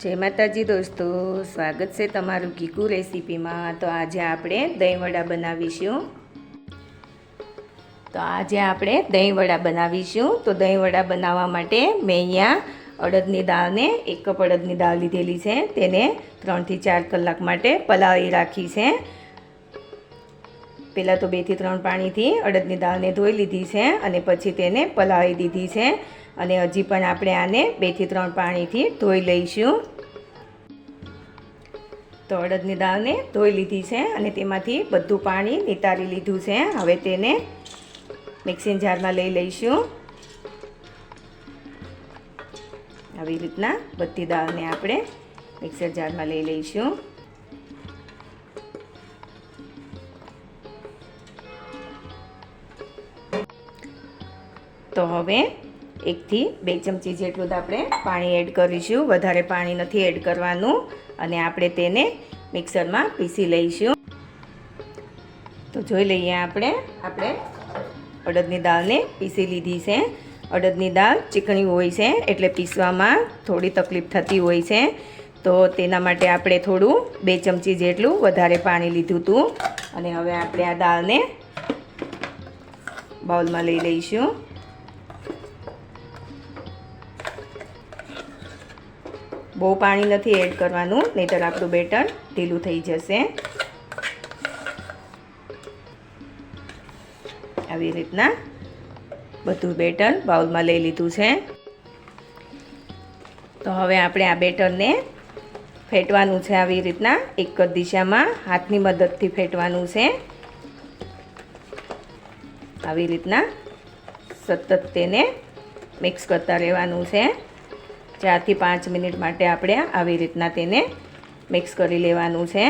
જય માતાજી દોસ્તો, સ્વાગત છે તમારું કીકુ રેસીપીમાં. તો આજે આપણે દહીં વડા બનાવીશું. તો આજે આપણે દહીં વડા બનાવીશું. તો દહીં વડા બનાવવા માટે મેં અહીંયા અડદની દાળને એક કપ અડદની દાળ લીધેલી છે. તેને ત્રણથી ચાર કલાક માટે પલાળી રાખી છે. પહેલાં તો બેથી ત્રણ પાણીથી અડદની દાળને ધોઈ લીધી છે અને પછી તેને પલાળી દીધી છે. અને હજી પણ આપણે આને બેથી ત્રણ પાણીથી ધોઈ લઈશું. તો અડદની દાળને ધોઈ લીધી છે અને તેમાંથી બધું પાણી નિતારી લીધું છે. હવે તેને મિક્સિંગ જારમાં લઈ લઈશું. આવી રીતના બધી દાળને આપણે મિક્સર જારમાં લઈ લઈશું. તો હવે એકથી બે ચમચી જેટલું જ આપણે પાણી એડ કરીશું. વધારે પાણી નથી એડ કરવાનું અને આપણે તેને મિક્સરમાં પીસી લઈશું. તો જોઈ લઈએ આપણે આપણે અડદની દાળને પીસી લીધી છે. અડદની દાળ ચીકણી હોય છે એટલે પીસવામાં થોડી તકલીફ થતી હોય છે. તો તેના માટે આપણે થોડું બે ચમચી જેટલું વધારે પાણી લીધું હતું. અને હવે આપણે આ દાળને બાઉલમાં લઈ લઈશું. બહુ પાણી નથી એડ કરવાનું, નહીંતર આપણું બેટર ઢીલું થઈ જશે. આવી રીતના બધું બેટર બાઉલમાં લઈ લીધું છે. તો હવે આપણે આ બેટરને ફેટવાનું છે આવી રીતના, એક જ દિશામાં હાથની મદદથી ફેટવાનું છે. આવી રીતના સતત તેને મિક્સ કરતા રહેવાનું છે. ચારથી પાંચ મિનિટ માટે આપણે આવી રીતના તેને મિક્સ કરી લેવાનું છે.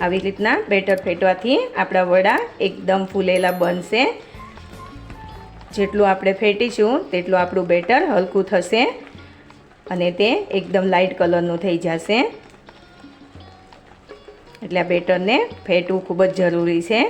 આવી રીતના બેટર ફેટવાથી આપણા વડા એકદમ ફૂલેલા બનશે. જેટલું આપણે ફેટીશું તેટલું આપણું બેટર હલકું થશે અને તે એકદમ લાઇટ કલરનું થઈ જશે. એટલે આ બેટરને ફેટવું ખૂબ જ જરૂરી છે.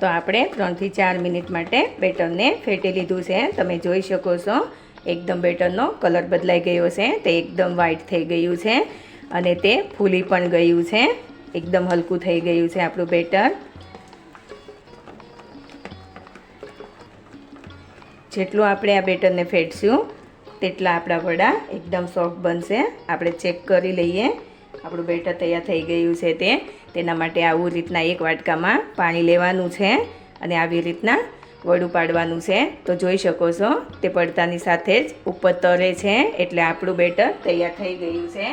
તો આપણે ત્રણથી ચાર મિનિટ માટે બેટરને ફેટી લીધું છે. તમે જોઈ શકો છો, એકદમ બેટરનો કલર બદલાઈ ગયો છે, તે એકદમ વ્હાઈટ થઈ ગયું છે અને તે ફૂલી પણ ગયું છે. એકદમ હલકું થઈ ગયું છે આપણું બેટર. જેટલું આપણે આ બેટરને ફેટશું, તેટલા આપણા વડા એકદમ સોફ્ટ બનશે. આપણે ચેક કરી લઈએ. આપણું બેટર તૈયાર થઈ ગયું છે તે. તેના માટે આવું રીતના એક વાટકામાં પાણી લેવાનું છે અને આવી રીતના વડું પાડવાનું છે. તો જોઈ શકો છો, તે પડતાની સાથે જ ઉપર તરે છે એટલે આપણું બેટર તૈયાર થઈ ગયું છે.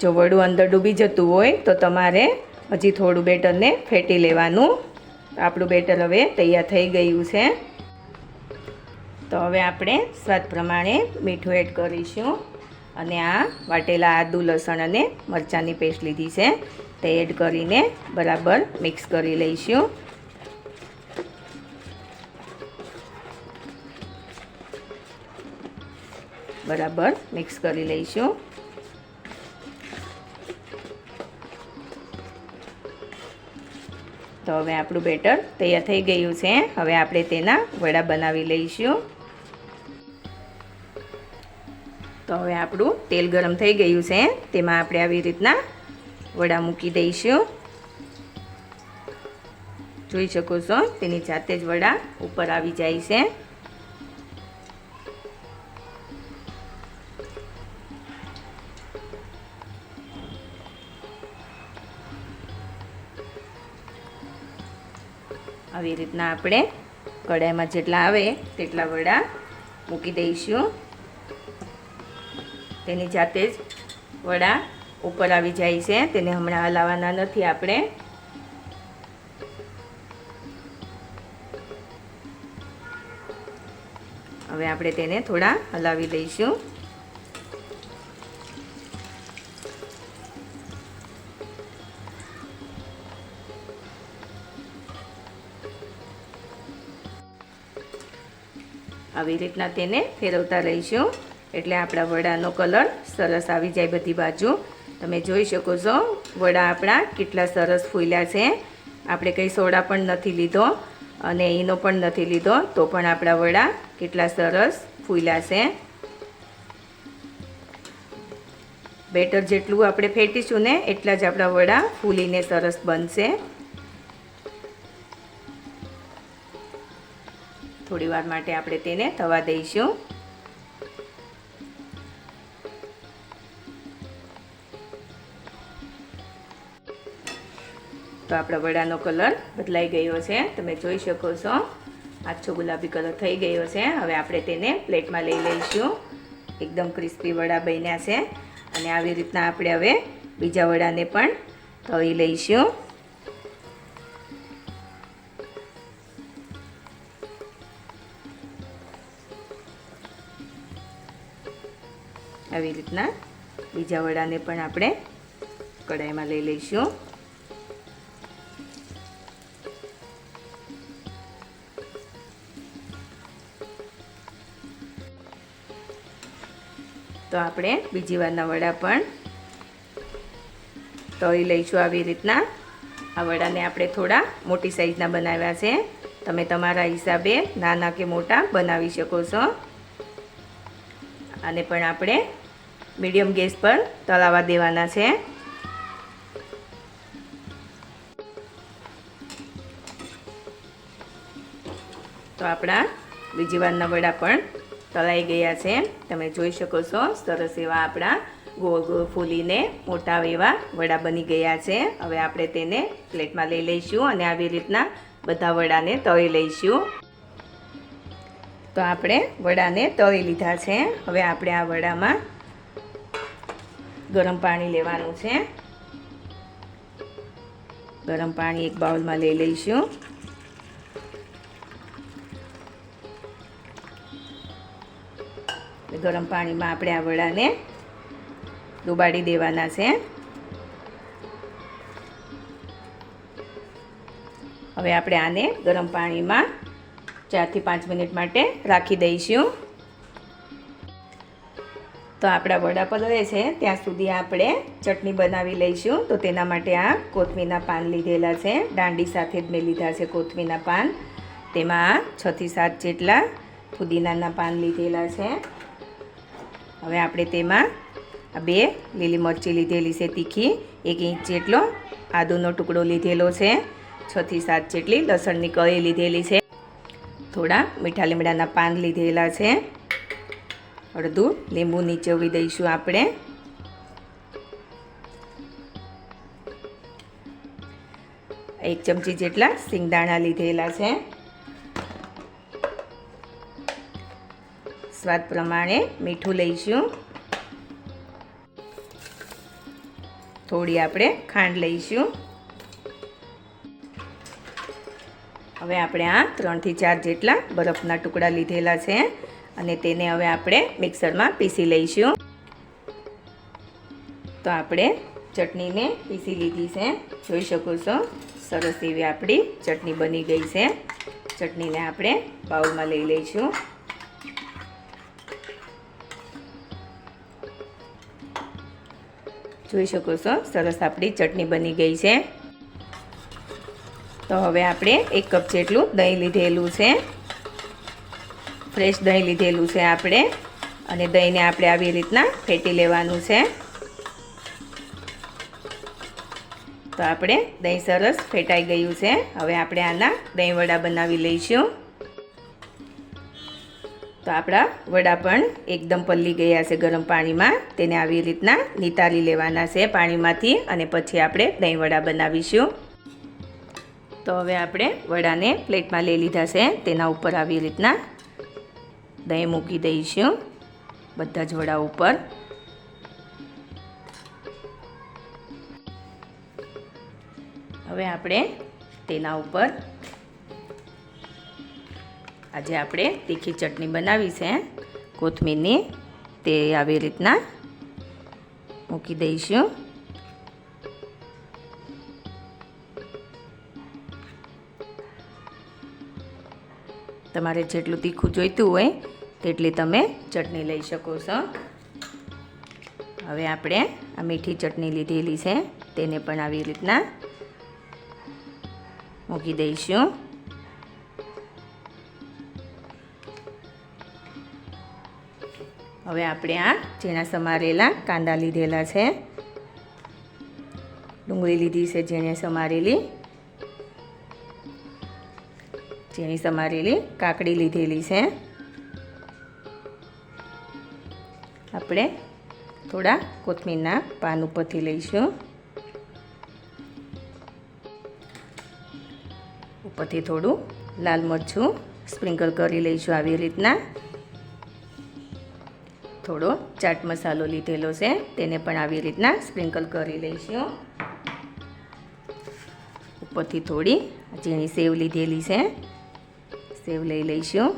જો વડું અંદર ડૂબી જતું હોય તો તમારે હજી થોડું બેટરને ફેટી લેવાનું. આપણું બેટર હવે તૈયાર થઈ ગયું છે. તો હવે આપણે સ્વાદ પ્રમાણે મીઠું એડ કરીશું. અને આ વાટેલા આદુ, લસણ અને મરચાંની પેસ્ટ લીધી છે. તે એડ કરીને બરાબર મિક્સ કરી લઈશું. બરાબર મિક્સ કરી લઈશું. તો હવે આપણું બેટર તૈયાર થઈ ગયું છે. હવે આપણે તેના વડા બનાવી લઈશું. તો હવે આપણું તેલ ગરમ થઈ ગયું છે. તેમાં આપણે આવી રીતના વડા મૂકી દઈશું. જોઈ શકો છો, તેની જાતે જ વડા ઉપર આવી જાય છે. આવી રીતના આપણે કઢાઈમાં જેટલા આવે તેટલા વડા મૂકી દઈશું. તેની જાતે જ વડા ઉપર આવી જાય છે. તેને હમણાં હલાવવાના નથી આપણે. હવે આપણે તેને થોડા હલાવી દઈશું આવી રીતના તેને ફેરવતા રહીશું. એટલે આપણા વડાનો કલર સરસ આવી જાય બધી બાજુ. તમે જોઈ શકો છો, વડા આપણા કેટલા સરસ ફૂલ્યા છે. આપણે કંઈ સોડા પણ નથી લીધો અને ઈનો પણ નથી લીધો, તો પણ આપણા વડા કેટલા સરસ ફૂલ્યા છે. બેટર જેટલું આપણે ફેટીશું ને, એટલા જ આપણા વડા ફૂલીને સરસ બનશે. થોડી વાર માટે આપણે તેને થવા દઈશું. તો આપણા વડાનો કલર બદલાઈ ગયો છે. તમે જોઈ શકો છો. આછો ગુલાબી કલર થઈ ગયો છે. હવે આપણે તેને પ્લેટમાં લઈ લઈશું. એકદમ ક્રિસ્પી વડા બન્યા છે. અને આવી રીતના આપણે હવે બીજા વડાને પણ તળી લઈશું. આવી રીતના બીજા વડાને પણ આપણે કઢાઈમાં લઈ લઈશું. તો આપણે બીજી વારના વડા પણ તળી લઈશું આવી રીતના. આ વડાને આપણે થોડા મોટી સાઈઝના બનાવ્યા છે. તમે તમારા હિસાબે નાના કે મોટા બનાવી શકો છો. આને પણ આપણે મીડિયમ ગેસ પર તળાવા દેવાના છે. તો આપણા બીજી વારના વડા પણ તળાઈ ગયા છે. તમે જોઈ શકો છો, સરસ એવા આપણા ગોળ ગોળ ફૂલીને મોટા એવા વડા બની ગયા છે. હવે આપણે તેને પ્લેટમાં લઈ લઈશું અને આવી રીતના બધા વડાને તળી લઈશું. તો આપણે વડાને તળી લીધા છે. હવે આપણે આ વડામાં ગરમ પાણી લેવાનું છે. ગરમ પાણી એક બાઉલમાં લઈ લઈશું. ગરમ પાણીમાં આપણે આ વડાને ડુબાડી દેવાના છે. હવે આપણે આને ગરમ પાણીમાં ચારથી પાંચ મિનિટ માટે રાખી દઈશું. તો આપણા વડા પલળે છે, ત્યાં સુધી આપણે ચટણી બનાવી લઈશું. તો તેના માટે આ કોથમીરના પાન લીધેલા છે. દાંડી સાથે જ મેં લીધા છે કોથમીરના પાન. તેમાં છથી સાત જેટલા ફુદીનાના પાન લીધેલા છે. હવે આપણે તેમાં આ બે લીલી મરચી લીધેલી છે તીખી, એક ઇંચ જેટલો આદુનો ટુકડો લીધેલો છે છથી સાત જેટલી લસણની કળી લીધેલી છે, થોડા મીઠા લીમડાના પાન લીધેલા છે, અડધું લીંબુ નીચોવી દઈશું આપણે. એક ચમચી જેટલા સિંગદાણા લીધેલા છે. સ્વાદ પ્રમાણે મીઠું લઈશું. થોડી આપણે ખાંડ લઈશું. હવે આપણે આ ત્રણથી ચાર જેટલા બરફના ટુકડા લીધેલા છે અને તેને હવે આપણે મિક્સરમાં પીસી લઈશું. તો આપણે ચટણીને પીસી લીધી છે. જોઈ શકો છો, સરસ એવી આપણી ચટણી બની ગઈ છે. ચટણીને આપણે બાઉલમાં લઈ લઈશું. જોઈ શકો છો. સરસ આપણી ચટણી બની ગઈ છે. તો હવે આપણે એક કપ જેટલું દહીં લીધેલું છે. ફ્રેશ દહીં લીધેલું છે આપણે. અને દહીંને આપણે આવી રીતના ફેટી લેવાનું છે. તો આપણે દહીં સરસ ફેટાઈ ગયું છે. હવે આપણે આના દહીં વડા બનાવી લઈશું. તો આપણા વડા પણ એકદમ પલ્લી ગયા છે ગરમ પાણીમાં. તેને આવી રીતના નિતારી લેવાના છે પાણીમાંથી અને પછી આપણે દહીં વડા બનાવીશું. તો હવે આપણે વડાને પ્લેટમાં લઈ લીધા છે. તેના ઉપર આવી રીતના દહીં મૂકી દઈશું બધા જ વડા ઉપર. હવે આપણે તેના ઉપર આજે આપણે તીખી ચટણી બનાવી છે. કોથમીરની તે આવી રીતના મૂકી દઈશું. તમારે જેટલું તીખું જોઈતું હોય તેટલી તમે ચટણી લઈ શકો છો. હવે આપણે આ મીઠી ચટણી લીધેલી છે, તેને પણ આવી રીતના મૂકી દઈશું. હવે આપણે આ ઝીણા સમારેલા કાંદા લીધેલા છે. ડુંગળી લીધી છે ઝીણે સમારેલી. ઝીણી સમારેલી કાકડી લીધેલી છે. આપણે થોડા કોથમીરના પાન ઉપરથી લઈશું. ઉપરથી થોડું લાલ મરચું સ્પ્રિંકલ કરી લઈશું આવી રીતના. થોડો ચાટ મસાલો લીધેલો છે. તેને પણ આવી રીતના સ્પ્રિંકલ કરી લઈશું. ઉપરથી થોડી ઝીણી સેવ લીધેલી છે. સેવ લઈ લઈશું.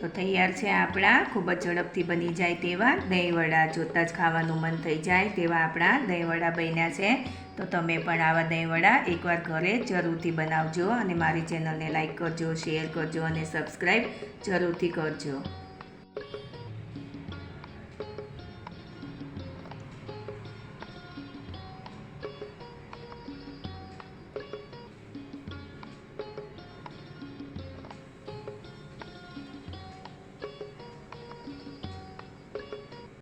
તો તૈયાર છે આપણા. ખૂબ જ ઝડપથી બની જાય તેવા દહીંવડા. જોતાં જ ખાવાનું મન થઈ જાય તેવા આપણા દહીંવડા બન્યા છે. તો તમે પણ આવા દહીંવડા એકવાર ઘરે જરૂરથી બનાવજો અને મારી ચેનલને લાઈક કરજો, શેર કરજો અને સબસ્ક્રાઈબ જરૂરથી કરજો.